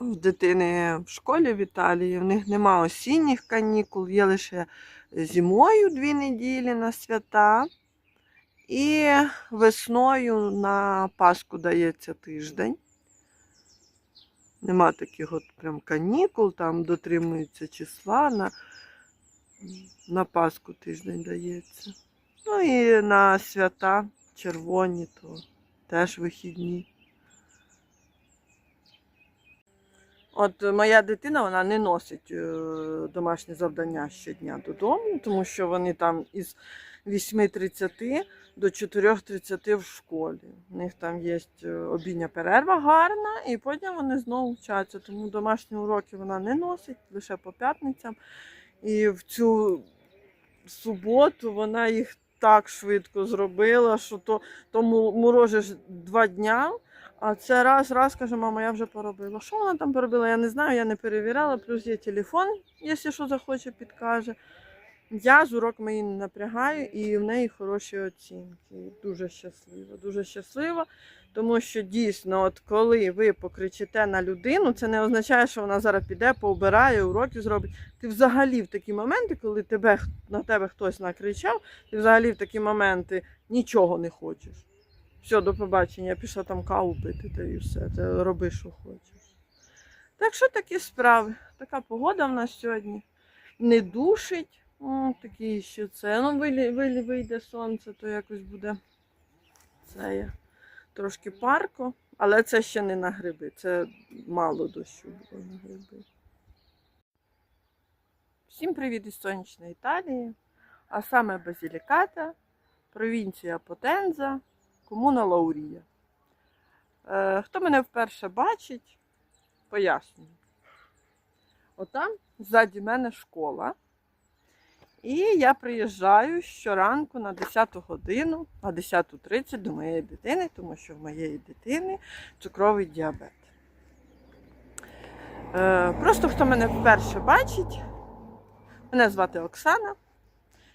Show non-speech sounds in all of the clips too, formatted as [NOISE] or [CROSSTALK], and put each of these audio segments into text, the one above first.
в дитини в школі в Італії. В них нема осінніх канікул, є лише зимою дві неділі на свята. І весною на Пасху дається тиждень. Нема таких от прям канікул, там дотримуються числа. На, на Пасху тиждень дається. Ну і на свята червоні, то теж вихідні. От моя дитина вона не носить е, домашні завдання щодня додому, тому що вони там із 8.30 до 4.30 в школі. У них там є е, обідня перерва гарна, і потім вони знову вчаться. Тому домашні уроки вона не носить лише по п'ятницям. І в цю суботу вона їх так швидко зробила, що то, то морожиш два дня. А це раз, раз каже, мама, я вже поробила. Що вона там поробила? Я не знаю, я не перевіряла. Плюс є телефон, якщо що захоче, підкаже. Я з уроками її не напрягаю, і в неї хороші оцінки. Дуже щаслива, дуже щаслива. Тому що дійсно, от коли ви покричите на людину, це не означає, що вона зараз піде, поубирає, уроки зробить. Ти взагалі в такі моменти, коли тебе, на тебе хтось накричав, ти взагалі в такі моменти нічого не хочеш. Все, до побачення, я пішла там каву пити, та і все. Ти роби, що хочеш. Так що такі справи. Така погода в нас сьогодні. Не душить. М, такий ще це. Ну, вийде сонце, то якось буде це є. Трошки парко, але це ще не на гриби. Це мало дощу було на гриби. Всім привіт із сонячної Італії, а саме Базіліката, провінція Потенза, комуна Лаурія. Е, хто мене вперше бачить, пояснюю. Отам ззаді мене школа. І я приїжджаю щоранку на 10 годину, на 10.30 до моєї дитини, тому що в моєї дитини цукровий діабет. Е, просто хто мене вперше бачить, мене звати Оксана.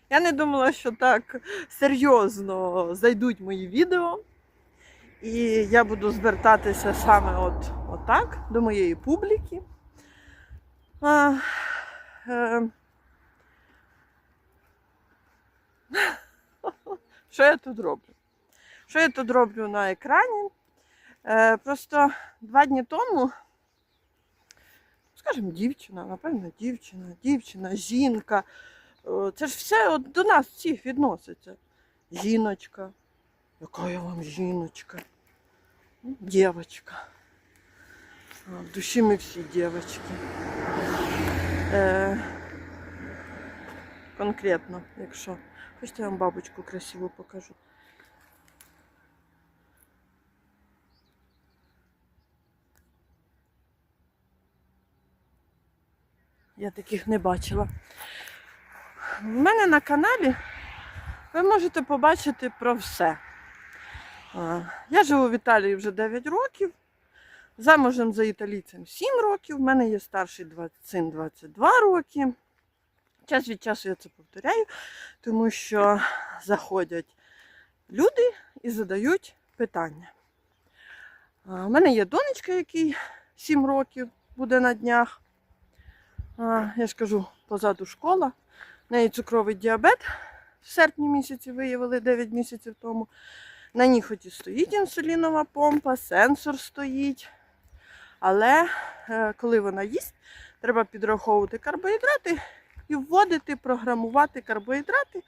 Я не думала, що так серйозно зайдуть мої відео. І я буду звертатися саме от, отак до моєї публіки. А, е, [LAUGHS] що я тут роблю? Що я тут роблю на екрані? Е, просто два дні тому, скажімо, дівчина, напевно, дівчина, дівчина, жінка. Е, Це ж все до нас всіх відноситься. Жіночка. Яка я вам жіночка? Ну, Дівочка. В душі ми всі дівчатки. Е, конкретно, якщо. Хочете, я вам бабочку красиву покажу. Я таких не бачила. В мене на каналі ви можете побачити про все. Я живу в Італії вже 9 років. Замужем за італійцем 7 років. У мене є старший син 22 роки. Час від часу я це повторяю, тому що заходять люди і задають питання. У мене є донечка, якій 7 років буде на днях. Я ж кажу, позаду школа. В неї цукровий діабет в серпні місяці виявили 9 місяців тому. На ній хоч стоїть інсулінова помпа, сенсор стоїть. Але е, коли вона їсть, треба підраховувати карбоїдрати і вводити, програмувати карбоїдрати,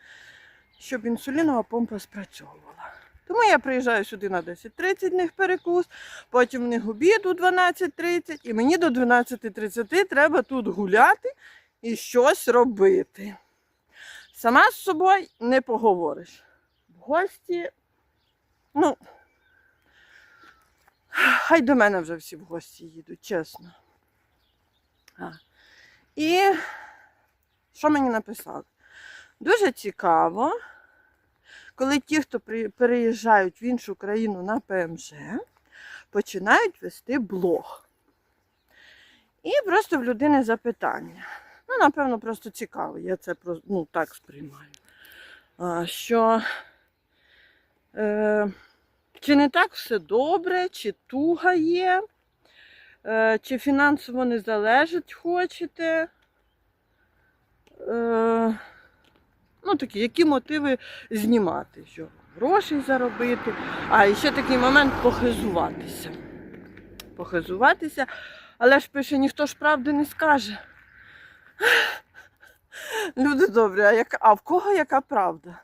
щоб інсулінова помпа спрацьовувала. Тому я приїжджаю сюди на 10.30 в них перекус, потім в них обід у 12.30, і мені до 12.30 треба тут гуляти і щось робити. Сама з собою не поговориш. В гості, ну, хай до мене вже всі в гості їдуть, чесно. А. І що мені написали? Дуже цікаво, коли ті, хто переїжджають в іншу країну на ПМЖ, починають вести блог. І просто в людини запитання. Напевно, просто цікаво. Я це ну, так сприймаю. Що е, чи не так все добре, чи туга є, Е, чи фінансово не залежить хочете. Е, ну, такі, які мотиви знімати, що грошей заробити. А і ще такий момент похизуватися. Похизуватися, але ж пише, ніхто ж правди не скаже. Люди добрі, а, яка, а в кого яка правда?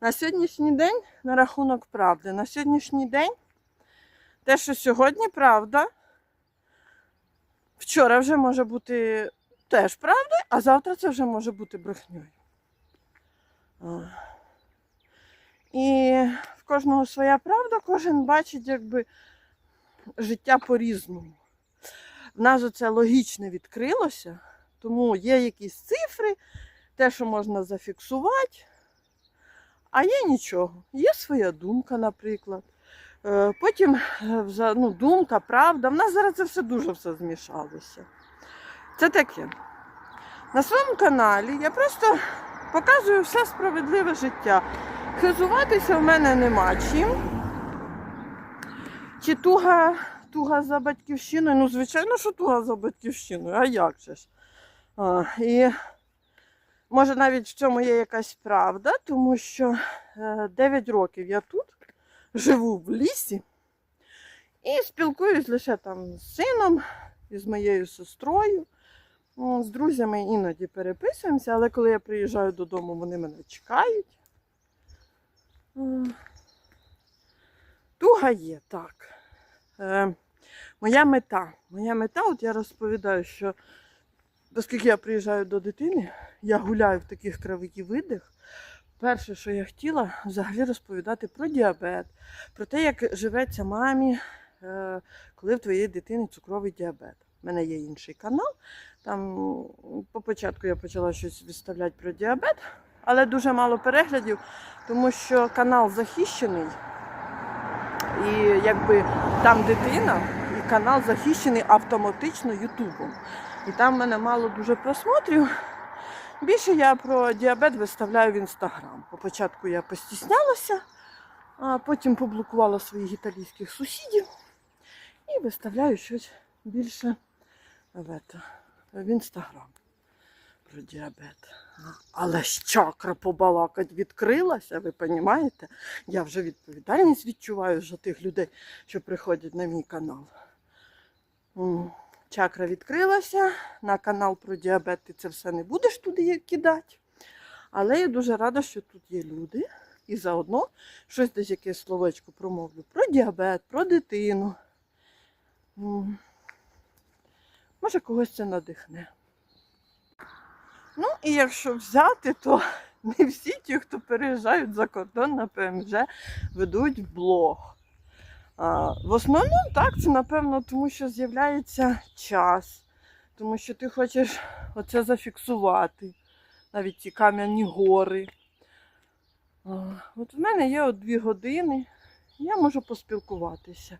На сьогоднішній день на рахунок правди. На сьогоднішній день те, що сьогодні правда, вчора вже може бути теж правдою, а завтра це вже може бути брехньою. І в кожного своя правда, кожен бачить якби життя по-різному. В нас оце логічне відкрилося, тому є якісь цифри, те, що можна зафіксувати, а є нічого. Є своя думка, наприклад. Е, Потім е, ну, думка, правда. В нас зараз це все дуже все змішалося. Це таке. На своєму каналі я просто показую все справедливе життя. Хизуватися в мене нема чим. Чи туга, туга за батьківщиною? Ну, звичайно, що туга за батьківщиною, а як же ж? А, і може навіть в цьому є якась правда, тому що е, 9 років я тут живу в лісі і спілкуюсь лише там з сином з моєю сестрою. З друзями іноді переписуємося, але коли я приїжджаю додому, вони мене чекають. Туга є, так. Е, моя мета. Моя мета, от я розповідаю, що оскільки я приїжджаю до дитини, я гуляю в таких кравиків Перше, що я хотіла, взагалі розповідати про діабет, про те, як живеться мамі, е, коли в твоєї дитини цукровий діабет. У мене є інший канал. Там по початку я почала щось виставляти про діабет, але дуже мало переглядів, тому що канал захищений. І якби там дитина, і канал захищений автоматично Ютубом. І там в мене мало дуже просмотрів. Більше я про діабет виставляю в інстаграм. По початку я постіснялася, а потім поблокувала своїх італійських сусідів і виставляю щось більше в, інстаграм про діабет. Але ж чакра побалакать відкрилася, ви розумієте? Я вже відповідальність відчуваю за тих людей, що приходять на мій канал. Чакра відкрилася, на канал про діабет ти це все не будеш туди кидати. Але я дуже рада, що тут є люди. І заодно щось десь якесь словечко промовлю про діабет, про дитину. Може, когось це надихне. Ну, і якщо взяти, то не всі ті, хто переїжджають за кордон на ПМЖ, ведуть блог. В основному так, це напевно, тому що з'являється час, тому що ти хочеш оце зафіксувати, навіть ці кам'яні гори. От в мене є дві години, я можу поспілкуватися.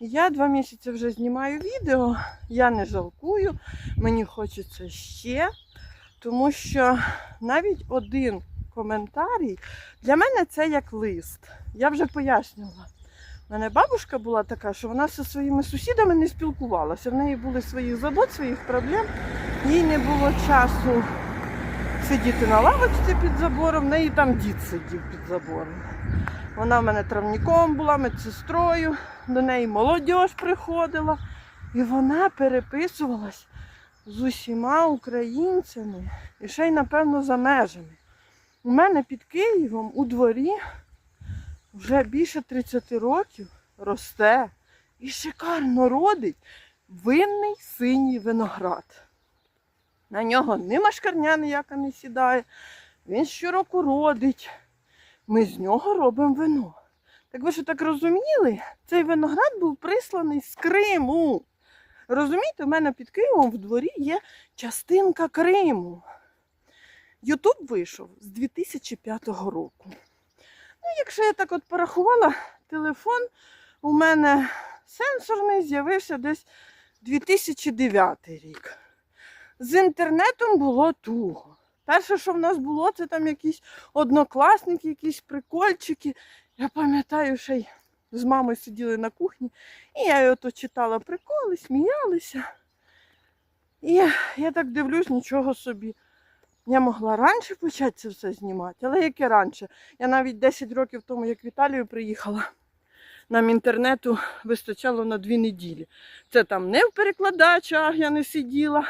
Я два місяці вже знімаю відео, я не жалкую, мені хочеться ще, тому що навіть один коментарій для мене це як лист. Я вже пояснювала. У мене бабушка була така, що вона зі своїми сусідами не спілкувалася. В неї були свої забот, своїх проблем. Їй не було часу сидіти на лавочці під забором, в неї там дід сидів під забором. Вона в мене травніком була, медсестрою, до неї молодь приходила. І вона переписувалась з усіма українцями і ще й, напевно, за межами. У мене під Києвом у дворі вже більше 30 років росте і шикарно родить винний синій виноград. На нього ні машкарня ніяка не сідає, він щороку родить. Ми з нього робимо вино. Так ви що так розуміли? Цей виноград був присланий з Криму. Розумієте, у мене під Києвом в дворі є частинка Криму. Ютуб вийшов з 2005 року. Ну, якщо я так от порахувала, телефон у мене сенсорний з'явився десь 2009 рік. З інтернетом було туго. Перше, що в нас було, це там якісь однокласники, якісь прикольчики. Я пам'ятаю, ще й з мамою сиділи на кухні, і я ото читала приколи, сміялися. І я так дивлюсь, нічого собі. Я могла раніше почати це все знімати, але яке раніше? Я навіть 10 років тому, як в Італію приїхала, нам інтернету вистачало на дві неділі. Це там не в перекладачах я не сиділа,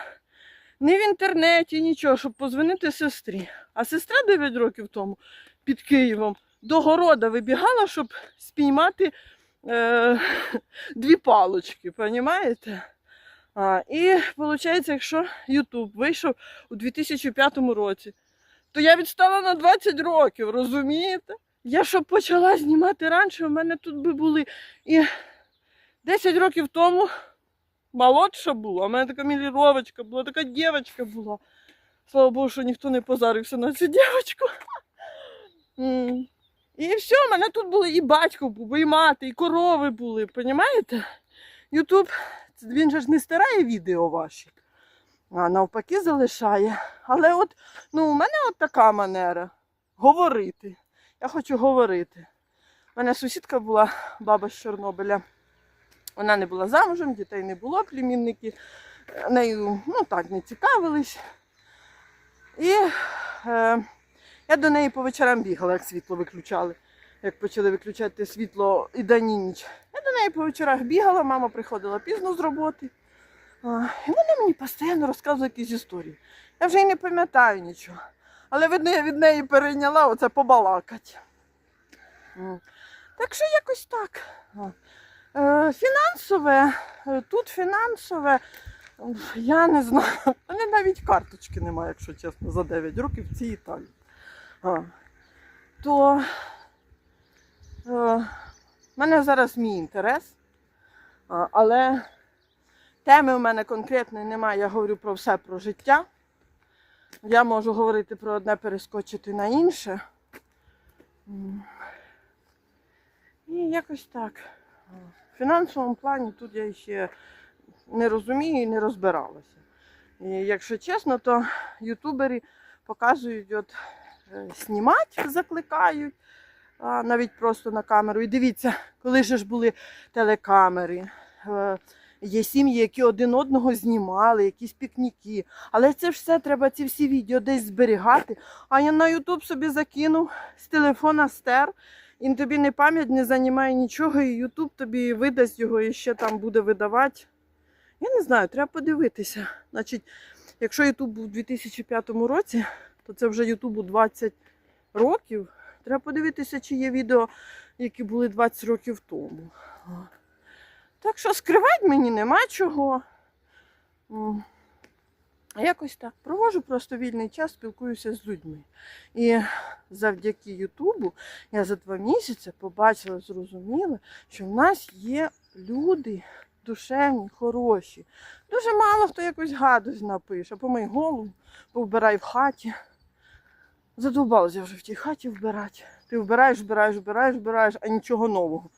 не в інтернеті, нічого, щоб позвонити сестрі. А сестра 9 років тому під Києвом до города вибігала, щоб спіймати е, [LAUGHS] дві палочки, розумієте? А, і виходить, якщо Ютуб вийшов у 2005 році, то я відстала на 20 років, розумієте? Я щоб почала знімати раніше, у мене тут би були і 10 років тому молодша була, у мене така міліровочка була, така дівчинка була. Слава Богу, що ніхто не позарився на цю дівчинку. І все, у мене тут були і батько був, і мати, і корови були, розумієте? Ютуб, він же ж не стирає відео ваші, а навпаки залишає. Але от, ну, у мене от така манера говорити. Я хочу говорити. У мене сусідка була, баба з Чорнобиля. Вона не була замужем, дітей не було, племінники е, нею ну, так не цікавились. І е, я до неї по вечорам бігала, як світло виключали. Як почали виключати світло і день і ніч. Я до неї по вечорах бігала, мама приходила пізно з роботи. А, і вона мені постійно розказує якісь історії. Я вже й не пам'ятаю нічого. Але видно, я від неї перейняла оце побалакать. Так що якось так. Е, Фінансове, е, тут фінансове, я не знаю. Мене навіть карточки немає, якщо чесно, за 9 років в цій Італії. То е, в мене зараз мій інтерес, але теми в мене конкретної немає. Я говорю про все про життя. Я можу говорити про одне, перескочити на інше. І якось так. В фінансовому плані тут я ще не розумію і не розбиралася. І якщо чесно, то ютубери показують, от е, знімати, закликають, а, навіть просто на камеру. І дивіться, коли ж були телекамери. е, Є сім'ї, які один одного знімали, якісь пікніки. Але це все треба ці всі відео десь зберігати. А я на Ютуб собі закинув з телефона стер. І тобі не пам'ять не займає нічого, і Ютуб тобі видасть його і ще там буде видавати. Я не знаю, треба подивитися. Значить, якщо Ютуб був у 2005 році, то це вже Ютубу 20 років. Треба подивитися, чи є відео, які були 20 років тому. Так що скривати мені нема чого. Якось так. Провожу просто вільний час, спілкуюся з людьми. І завдяки Ютубу я за два місяці побачила, зрозуміла, що в нас є люди душевні, хороші. Дуже мало хто якусь гадость напише, помий голову, повбирай в хаті. Задовбалася вже в тій хаті вбирати. Ти вбираєш, вбираєш, вбираєш, вбираєш, а нічого нового.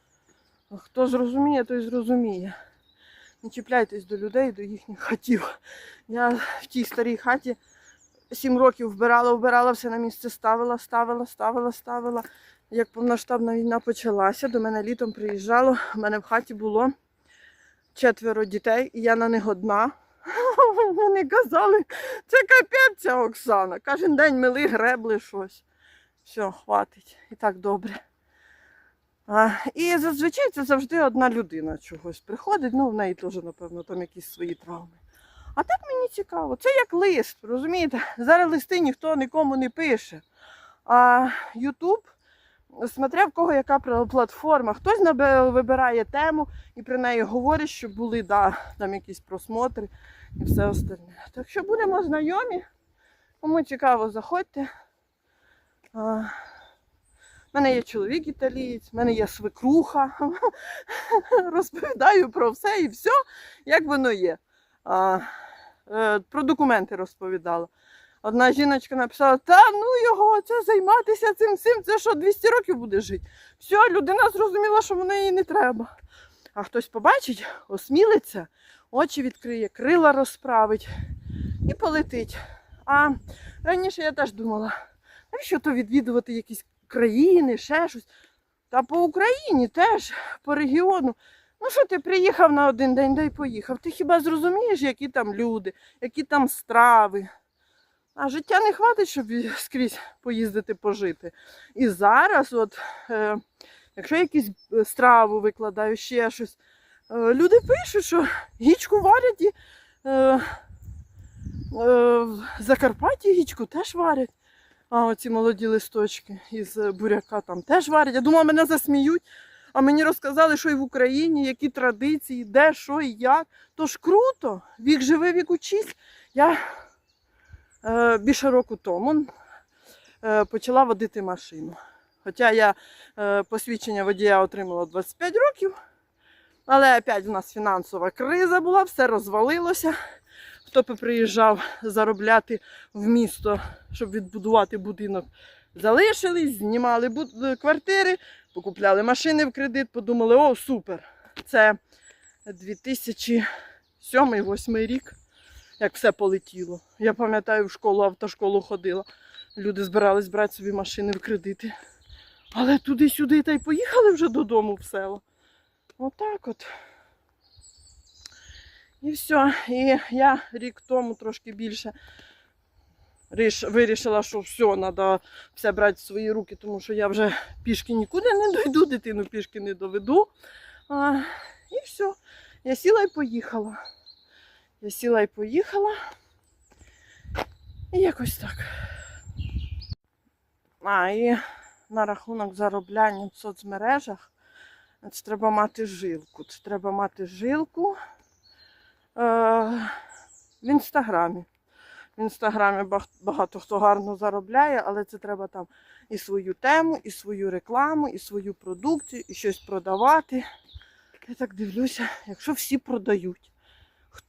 Хто зрозуміє, той зрозуміє. Не чіпляйтесь до людей, до їхніх хатів. Я в тій старій хаті сім років вбирала, вбирала, все на місце ставила, ставила, ставила, ставила. Як повноштабна війна почалася, до мене літом приїжджало, в мене в хаті було четверо дітей, і я на них одна. [LAUGHS] Вони казали, це капець ця Оксана. Кожен день мили, гребли щось. Все, хватить. І так добре. А, і зазвичай це завжди одна людина чогось приходить, ну в неї теж, напевно, там якісь свої травми. А так мені цікаво. Це як лист, розумієте? Зараз листи ніхто нікому не пише. А Ютуб, смотря в кого яка платформа, хтось вибирає тему і про неї говорить, щоб були да, там якісь просмотри і все остальне. Так що будемо знайомі. Кому цікаво, заходьте. В мене є чоловік італієць, в мене є свекруха. [LAUGHS] Розповідаю про все і все, як воно є. А, е, про документи розповідала. Одна жіночка написала: та ну його, це займатися цим всім, це що 200 років буде жити. Все, людина зрозуміла, що воно їй не треба. А хтось побачить, осмілиться, очі відкриє, крила розправить і полетить. А раніше я теж думала, навіщо то відвідувати якісь країни, ще щось. Та по Україні теж, по регіону. Ну що ти приїхав на один день, да й поїхав. Ти хіба зрозумієш, які там люди, які там страви? А життя не хватить, щоб скрізь поїздити пожити. І зараз, от, е, якщо якісь е, страву викладаю, ще щось, люди пишуть, що гічку варять і е, е, в Закарпатті гічку теж варять. А оці молоді листочки із буряка там теж варять. Я думала, мене засміють. А мені розказали, що і в Україні, які традиції, де, що і як. Тож круто, вік живи, вік учись. Я е, більше року тому е, почала водити машину. Хоча я е, посвідчення водія отримала 25 років, але опять у нас фінансова криза була, все розвалилося. Хто приїжджав заробляти в місто, щоб відбудувати будинок, залишились, знімали квартири, покупляли машини в кредит, подумали, о, супер! Це 2007-2008 рік, як все полетіло. Я пам'ятаю, в школу, автошколу ходила. Люди збирались брати собі машини в кредити. Але туди-сюди та й поїхали вже додому в село. Отак от. І все. І я рік тому трошки більше вирішила, що все, треба все брати в свої руки, тому що я вже пішки нікуди не дойду, дитину пішки не доведу. А, і все. Я сіла і поїхала. Я сіла і поїхала. І якось так. А, і на рахунок заробляння в соцмережах. Це треба мати жилку. Це треба мати жилку е, в інстаграмі. В інстаграмі багато хто гарно заробляє, але це треба там і свою тему, і свою рекламу, і свою продукцію, і щось продавати. Я так дивлюся, якщо всі продають,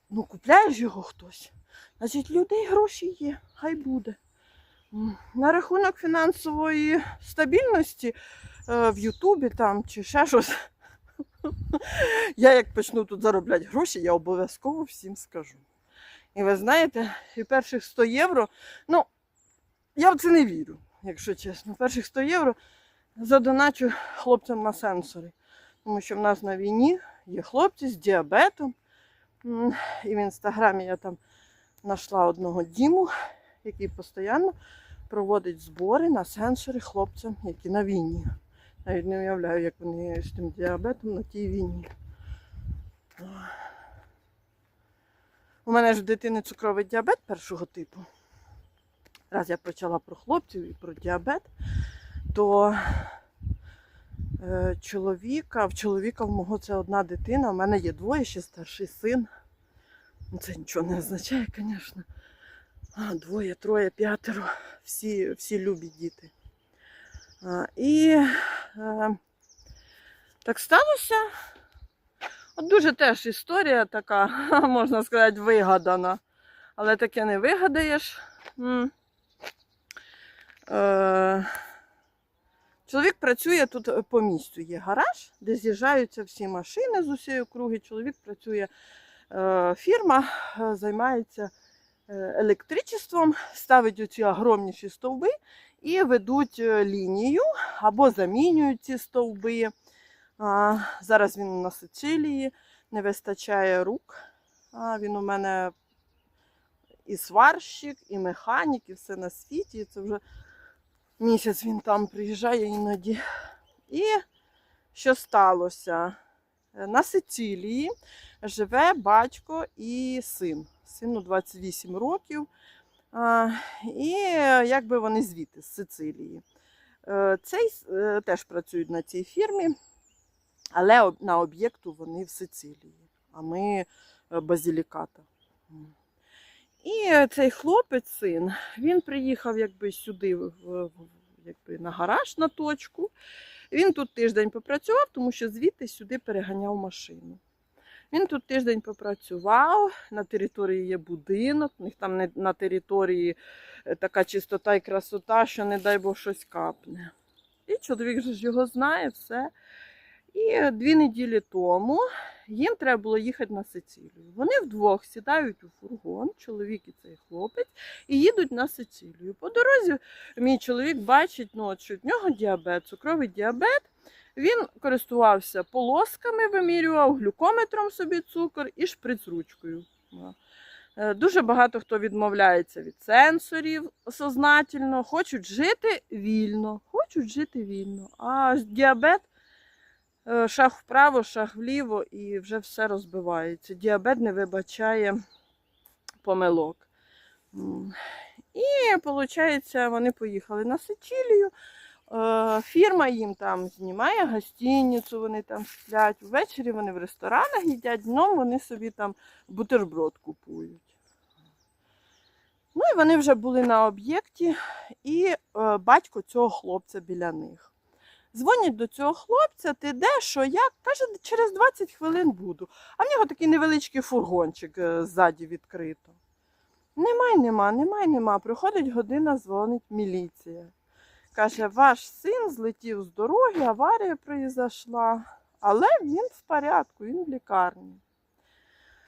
ну купляєш його хтось, значить людей гроші є, хай буде. На рахунок фінансової стабільності в Ютубі там чи ще щось. Я як почну тут заробляти гроші, я обов'язково всім скажу. І ви знаєте, і перших 100 євро, ну, я в це не вірю, якщо чесно. Перших 100 євро задоначу хлопцям на сенсори. Тому що в нас на війні є хлопці з діабетом. І в інстаграмі я там знайшла одного Діму, який постійно проводить збори на сенсори хлопцям, які на війні. Навіть не уявляю, як вони з тим діабетом на тій війні. У мене ж в дитини цукровий діабет першого типу. Раз я почала про хлопців і про діабет, то е, чоловіка, в чоловіка в мого це одна дитина, у мене є двоє, ще старший син. Ну, Це нічого не означає, звісно. Двоє, троє, п'ятеро. Всі, всі любі діти. І е, так сталося. От дуже теж історія така, [LAUGHS] можна сказати, вигадана. Але таке не вигадаєш. Е, Чоловік працює тут е, по місцю. Є гараж, де з'їжджаються всі машини з усієї округи. Чоловік працює, фірма займається електричеством, ставить оці огромніші стовби і ведуть е, лінію або замінюють ці стовби. Зараз він на Сицилії, не вистачає рук. Він у мене і сварщик, і механік, і все на світі. Це вже місяць він там приїжджає іноді. І що сталося? Е, На Сицилії живе батько і син. Сину 28 років. І якби вони звідти з Сицилії. Е, Цей е, теж працюють на цій фірмі, але на об'єкту вони в Сицилії, а ми е, базіліката. І цей хлопець, син, він приїхав якби сюди якби на гараж на точку. Він тут тиждень попрацював, тому що звідти сюди переганяв машину. Він тут тиждень попрацював, на території є будинок, у них там на території е, така чистота і красота, що не дай Бог щось капне. І чоловік же ж його знає, все. І дві неділі тому їм треба було їхати на Сицилію. Вони вдвох сідають у фургон, чоловік і цей хлопець, і їдуть на Сицилію. По дорозі мій чоловік бачить, ну, що в нього діабет, цукровий діабет. Він користувався полосками, вимірював глюкометром собі цукор і шприц-ручкою. Е, Дуже багато хто відмовляється від сенсорів сознательно, хочуть жити вільно, хочуть жити вільно. А діабет е, шаг вправо, шаг вліво і вже все розбивається. Діабет не вибачає помилок. І, виходить, вони поїхали на Сицилію. Е, Фірма їм там знімає гостиницю, вони там сплять. Ввечері вони в ресторанах їдять, днем вони собі там бутерброд купують. Ну і вони вже були на об'єкті, і е, батько цього хлопця біля них. Дзвонять до цього хлопця, ти де, що, як? Каже, через 20 хвилин буду. А в нього такий невеличкий фургончик е, ззаді відкрито. Немає, нема, немає, нема. Приходить година, дзвонить міліція. Каже, ваш син злетів з дороги, аварія произошла, але він в порядку, він в лікарні.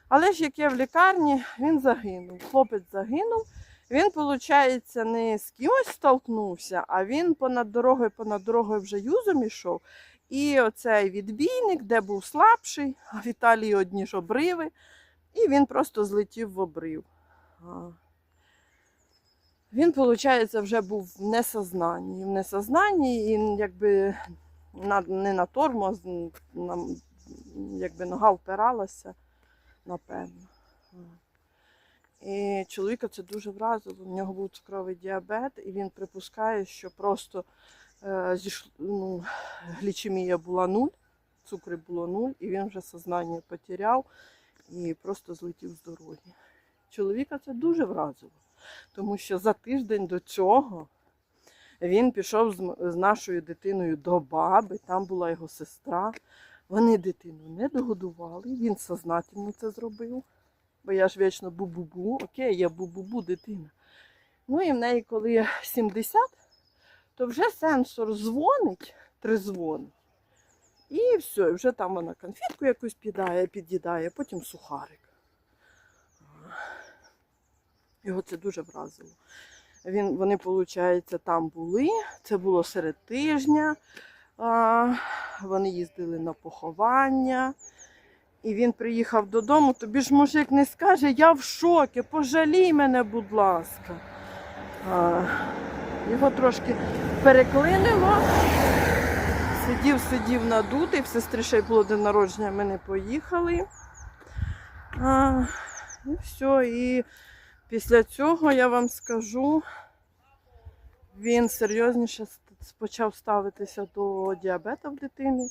Але ж яке в лікарні, він загинув. Хлопець загинув. Він, виходить, не з кимось столкнувся, а він понад дорогою, понад дорогою вже юзом ішов. І оцей відбійник, де був слабший, а в Італії одні ж обриви, і він просто злетів в обрив. Він, виходить, вже був в несознанні. В несознанні і якби не на тормоз, якби нога впиралася, напевно. І чоловіка це дуже вразило. У нього був цукровий діабет, і він припускає, що просто е, ну, глічемія була нуль, цукри було нуль, і він вже сознання потеряв і просто злетів з дороги. Чоловіка це дуже вразило, тому що за тиждень до цього він пішов з, нашою дитиною до баби, там була його сестра. Вони дитину не догодували, він сознательно це зробив. Бо я ж вічно бу-бу-бу, окей, я бу-бу-бу дитина. Ну і в неї, коли 70, то вже сенсор дзвонить, тризвонить. І все, вже там вона конфетку якусь під'їдає, потім сухарик. Його це дуже вразило. Він, вони, виходить, там були. Це було серед тижня. А, вони їздили на поховання. І він приїхав додому, тобі ж мужик не скаже, я в шокі, пожалій мене, будь ласка. А, його трошки переклинило. Сидів, сидів надутий, в сестри ще й було день народження, ми не поїхали. А, і все. І після цього я вам скажу, він серйозніше почав ставитися до діабету в дитини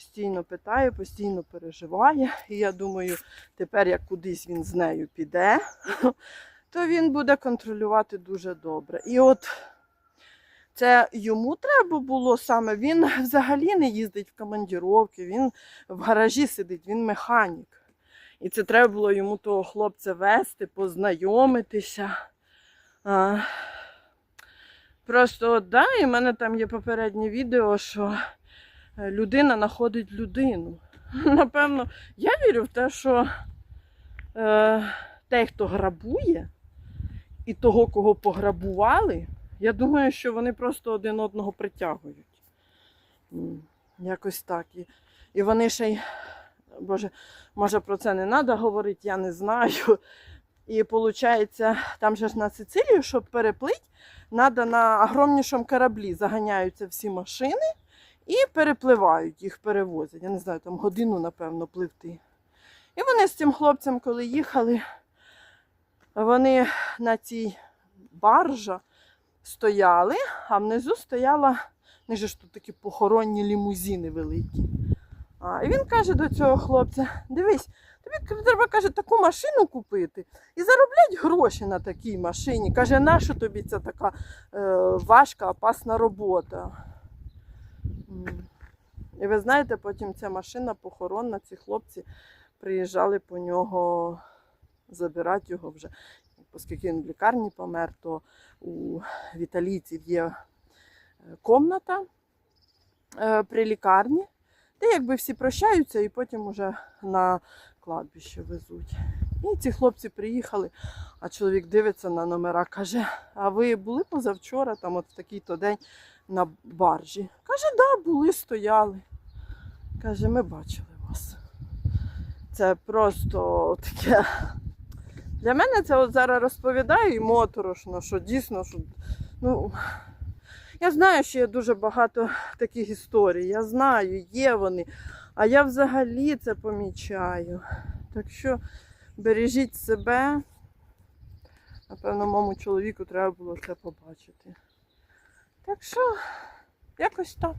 постійно питає, постійно переживає. І я думаю, тепер як кудись він з нею піде, [LAUGHS] то він буде контролювати дуже добре. І от це йому треба було саме. Він взагалі не їздить в командіровки, він в гаражі сидить, він механік. І це треба було йому того хлопця вести, познайомитися. А, просто от, да, і в мене там є попереднє відео, що е, людина знаходить людину. [LAUGHS] Напевно, я вірю в те, що е, той, хто грабує, і того, кого пограбували, я думаю, що вони просто один одного притягують. Якось так. І, і вони ще й, Боже, може про це не треба говорити, я не знаю. І виходить, там же ж на Сицилію, щоб переплити, треба на огромнішому кораблі заганяються всі машини і перепливають, їх перевозять. Я не знаю, там годину, напевно, пливти. І вони з цим хлопцем, коли їхали, вони на цій баржа стояли, а внизу стояла, не ж тут такі похоронні лімузини великі. А, і він каже до цього хлопця: дивись, тобі треба каже, таку машину купити і зароблять гроші на такій машині. Каже, нащо тобі ця така е, важка, опасна робота? І ви знаєте, потім ця машина похоронна, ці хлопці приїжджали по нього забирати його вже. Оскільки він в лікарні помер, то у віталійців є е, комната е, при лікарні, де якби всі прощаються і потім уже на кладбище везуть. І ці хлопці приїхали, а чоловік дивиться на номера, каже: А ви були позавчора, там от в такий-то день на баржі? Каже, да, були, стояли. Каже, ми бачили вас. Це просто таке. Для мене це от зараз розповідаю і моторошно, що дійсно, що ну. Я знаю, що є дуже багато таких історій. Я знаю, є вони. А я взагалі це помічаю. Так що бережіть себе. Напевно, моєму чоловіку треба було це побачити. Так що, якось так.